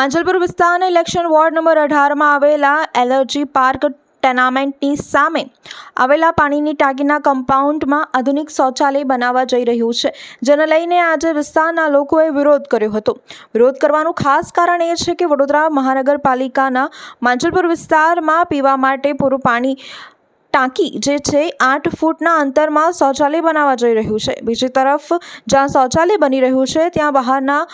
માંજલપુર વિસ્તારના election ward number અઢારમાં આવેલા allergy park ટેનામેન્ટની સામે આવેલા પાણીની ટાંકીના કમ્પાઉન્ડમાં આધુનિક શૌચાલય બનાવવા જઈ રહ્યું છે, જેને લઈને આજે વિસ્તારના લોકોએ વિરોધ કર્યો હતો. વિરોધ કરવાનું ખાસ કારણ એ છે કે વડોદરા મહાનગરપાલિકાના માંજલપુર વિસ્તારમાં પીવા માટે પૂરું પાણી ટાંકી જે છે, આઠ ફૂટના અંતરમાં શૌચાલય બનાવવા જઈ રહ્યું છે. બીજી તરફ, જ્યાં શૌચાલય બની રહ્યું છે, ત્યાં બહારના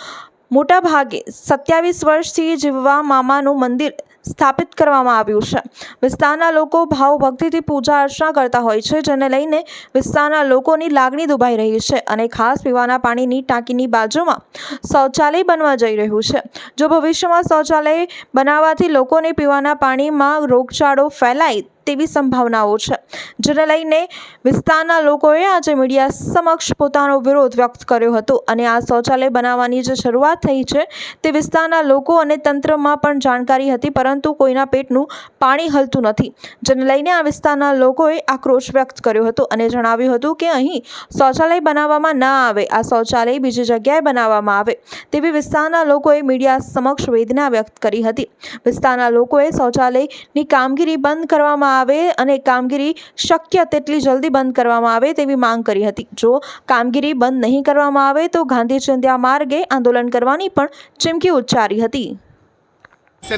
મોટા ભાગે સત્યાવીસ વર્ષથી જીવવા મામાનું મંદિર સ્થાપિત કરવામાં આવ્યું છે. વિસ્તારના લોકો ભાવ ભક્તિથી પૂજા અર્ચના કરતા હોય છે, જેને લઈને વિસ્તારના લોકોની લાગણી દુભાઈ રહી છે અને ખાસ પીવાના પાણીની ટાંકીની બાજુમાં શૌચાલય બનવા જઈ રહ્યું છે. જો ભવિષ્યમાં શૌચાલય બનાવવાથી લોકોને પીવાના પાણીમાં રોગચાળો ફેલાય તેવી સંભાવનાઓ છે. જેને લઈને વિસ્તારના લોકોએ આજે મીડિયા સમક્ષ પોતાનો વિરોધ વ્યક્ત કર્યો હતો અને આ શૌચાલય બનાવવાની જે શરૂઆત થઈ છે તે વિસ્તારના લોકો અને તંત્રમાં પણ જાણકારી હતી, પરંતુ કોઈના પેટનું પાણી હલતું નથી. જેને લઈને આ વિસ્તારના લોકોએ આક્રોશ વ્યક્ત કર્યો હતો અને જણાવ્યું હતું કે અહીં શૌચાલય બનાવવામાં ના આવે, આ શૌચાલય બીજી જગ્યાએ બનાવવામાં આવે તેવી વિસ્તારના લોકોએ મીડિયા સમક્ષ વેદના વ્યક્ત કરી હતી. વિસ્તારના લોકોએ શૌચાલયની કામગીરી બંધ કરવામાં આવે અને કામગીરી શક્ય તેટલી જલ્દી બંધ કરવામાં આવે તેવી માંગ કરી હતી. જો કામગીરી બંધ નહીં કરવામાં આવે તો ગાંધી ચિંધ્યા માર્ગે આંદોલન કરવાની પણ ચીમકી ઉચ્ચારી હતી.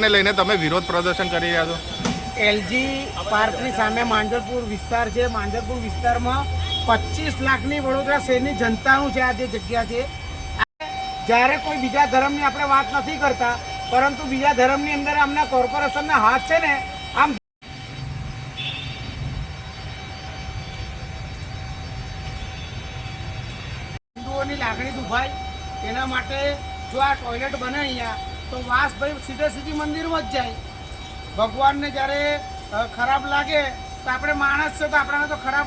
લઈને તમે વિરોધ પ્રદર્શન કરી રહ્યા છો? એલજી પાર્કની સામે માંજરપુર વિસ્તાર છે. માંજરપુર વિસ્તારમાં પચીસ લાખની વડોદરા શહેરની જનતાનું છે આ જે જગ્યા છે. જ્યારે કોઈ બીજા ધર્મની આપણે વાત નથી કરતા પરંતુ બીજા ધર્મની અંદર આમના કોર્પોરેશનના હાથ છે ને આમ હિન્દુઓની લાગણી દુભાય એના માટે જો આ ટોયલેટ બને અહીંયા, તો વાસ ભાઈ સીધે સીધી મંદિરમાં જ જાય. ભગવાનને જ્યારે ખરાબ લાગે, તો આપણે માણસ છે તો આપણાને તો ખરાબ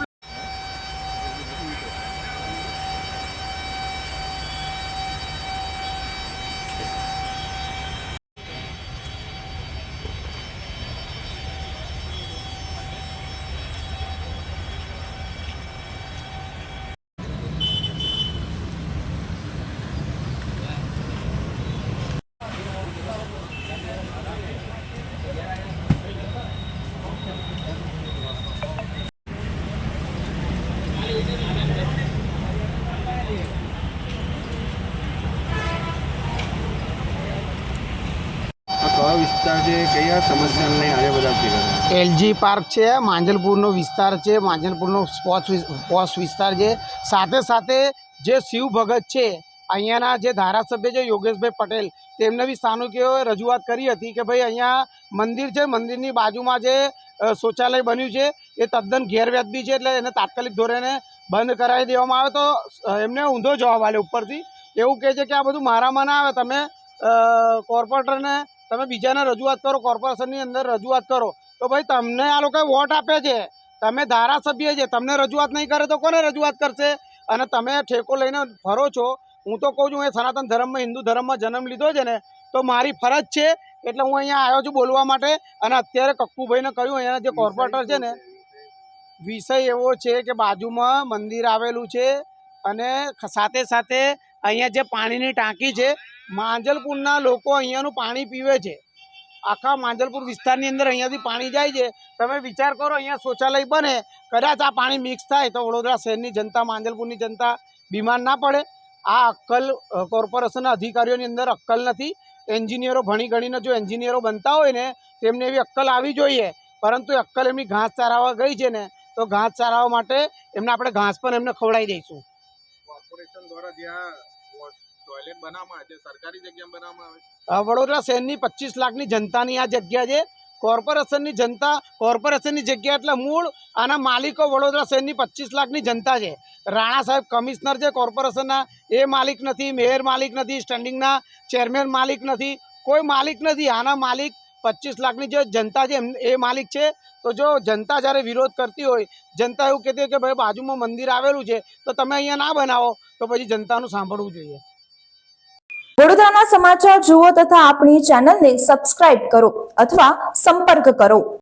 એલજી પાર્ક છે, માંજલપુરનો વિસ્તાર છે, માંજલપુરનો સ્પોર્ટ્સ વિસ્તાર છે. સાથે સાથે જે શિવ ભગત છે, અહીંયાના જે ધારાસભ્ય છે, યોગેશભાઈ પટેલ, તેમને બી સ્થાનિકોએ રજૂઆત કરી હતી કે ભાઈ અહીંયા મંદિર છે, મંદિરની બાજુમાં જે શૌચાલય બન્યું છે, એ તદ્દન ગેરવ્યાજબી છે, એટલે એને તાત્કાલિક ધોરણે બંધ કરાવી દેવામાં આવે તો એમને ઊંધો જવાબ આલે ઉપરથી. એવું કહે છે કે આ બધું મારામાં ના આવે. તમે કોર્પોરેટરને તમે બીજાને રજૂઆત કરો કોર્પોરેશનની અંદર રજૂઆત કરો. તો ભાઈ તમને આ લોકોએ વોટ આપે છે. તમે ધારાસભ્ય છે. તમને રજૂઆત નહીં કરે તો કોને રજૂઆત કરશે? અને તમે ઠેકો લઈને ફરો છો. હું તો કહું છું એ સનાતન ધર્મમાં હિન્દુ ધર્મમાં જન્મ લીધો છે ને તો મારી ફરજ છે. એટલે હું અહીંયા આવ્યો છું બોલવા માટે. અને અત્યારે કક્કુભાઈને કહ્યું અહીંયા જે કોર્પોરેટર છે ને વિષય એવો છે કે બાજુમાં મંદિર આવેલું છે અને સાથે સાથે અહીંયા જે પાણીની ટાંકી છે, માંજલપુરના લોકો અહીંયાનું પાણી પીવે છે. આખા માંજલપુર વિસ્તારની અંદર અહીંયાથી પાણી જાય છે. તમે વિચાર કરો, અહીંયા શૌચાલય બને, કદાચ આ પાણી મિક્સ થાય તો વડોદરા શહેરની જનતા, માંજલપુરની જનતા બીમાર ના પડે. આ અક્કલ કોર્પોરેશનના અધિકારીઓની અંદર અક્કલ નથી. એન્જિનિયરો ભણી ગણીને જો એન્જિનિયરો બનતા હોય ને, તેમને એવી અક્કલ આવી જોઈએ. પરંતુ અક્કલ એમની ઘાસ ચારાવા ગઈ છે ને તો ઘાસ ચારાવા માટે એમને આપણે ઘાસ પણ એમને ખવડાવી દઈશું. કોર્પોરેશન દ્વારા જ્યાં ટોયલેટ બનાવવામાં આવે છે સરકારી જગ્યામાં બનાવવામાં આવે વડોદરા શહેરની પચીસ લાખની જનતાની આ જગ્યા છે. કોર્પોરેશનની જનતા કોર્પોરેશનની જગ્યા એટલે મૂળ આના માલિકો વડોદરા શહેરની પચીસ લાખની જનતા છે. રાણા સાહેબ કમિશનર છે કોર્પોરેશનના એ માલિક નથી મેયર માલિક નથી સ્ટેન્ડિંગના ચેરમેન માલિક નથી. કોઈ માલિક નથી આના માલિક પચીસ લાખની જે જનતા છે એ માલિક છે, તો જો જનતા જ્યારે વિરોધ કરતી હોય, જનતા એવું કહેતી હોય કે ભાઈ બાજુમાં મંદિર આવેલું છે, તો તમે અહીંયા ના બનાવો, તો પછી જનતાનું સાંભળવું જોઈએ. વડોદરાના સમાચાર જુઓ તથા આપણી ચેનલને સબસ્ક્રાઇબ કરો અથવા સંપર્ક કરો.